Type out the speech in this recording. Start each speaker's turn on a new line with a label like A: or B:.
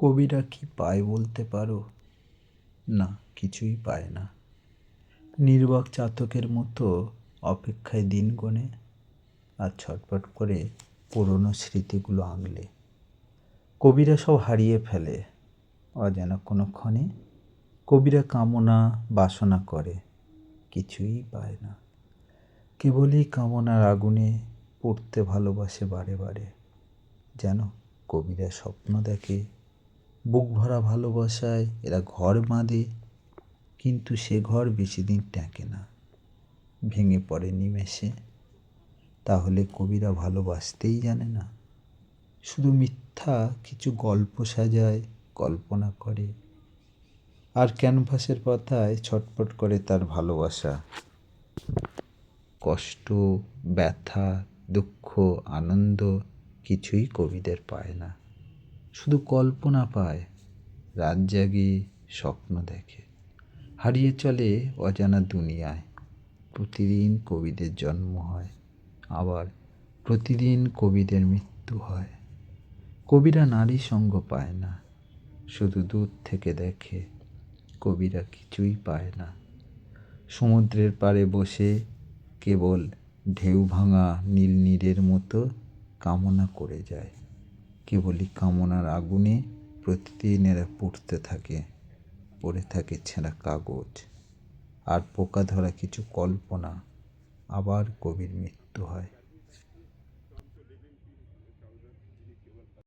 A: কবিরা কি পায় বলতে পারো? না, কিছুই পায় না। নির্বাক চাতকের মতো অপেক্ষায় দিন গোনে আর ছটপট করে পুরনো স্মৃতিগুলো আঙলে কবিরা সব হারিয়ে ফেলে অজানা কোনো ক্ষণে। কবিরা কামনা বাসনা করে, কিছুই পায় না। কেবলই কামনার আগুনে পড়তে ভালোবাসে বারে বারে। যেন কবিরা স্বপ্ন দেখে বুক ভরা ভালোবাসায়, এরা ঘর বাঁধে, কিন্তু সে ঘর বেশি দিন টেকে না। ভেঙে পড়ে নিমেষে। তাহলে কবিরা ভালোবাসতেই জানে না। শুধু মিথ্যা কিছু গল্প সাজায়, কল্পনা করে। আর ক্যানভাসের পাতায় ছটপট করে তার ভালোবাসা। কষ্ট, ব্যথা, দুঃখ, আনন্দ কিছুই কবিদের পায় না। শুধু কল্পনা পায়, রাত জাগে স্বপ্ন দেখে। হারিয়ে চলে অজানা দুনিয়ায়, প্রতিদিন কবিদের জন্ম হয়, আবার প্রতিদিন কবিদের মৃত্যু হয়। কবিরা নারী সঙ্গ পায় না, শুধু দূর থেকে দেখে, কবিরা কিছুই পায় না। সমুদ্রের পাড়ে বসে কেবল ঢেউ ভাঙা নীল নীরের মতো কামনা করে যায়। কেবলই কামনার আগুনে প্রতিদিন এরা পড়তে থাকে, পড়ে থাকে ছেঁড়া কাগজ। আর পোকা ধরা কিছু কল্পনা, আবার কবির মৃত্যু হয়।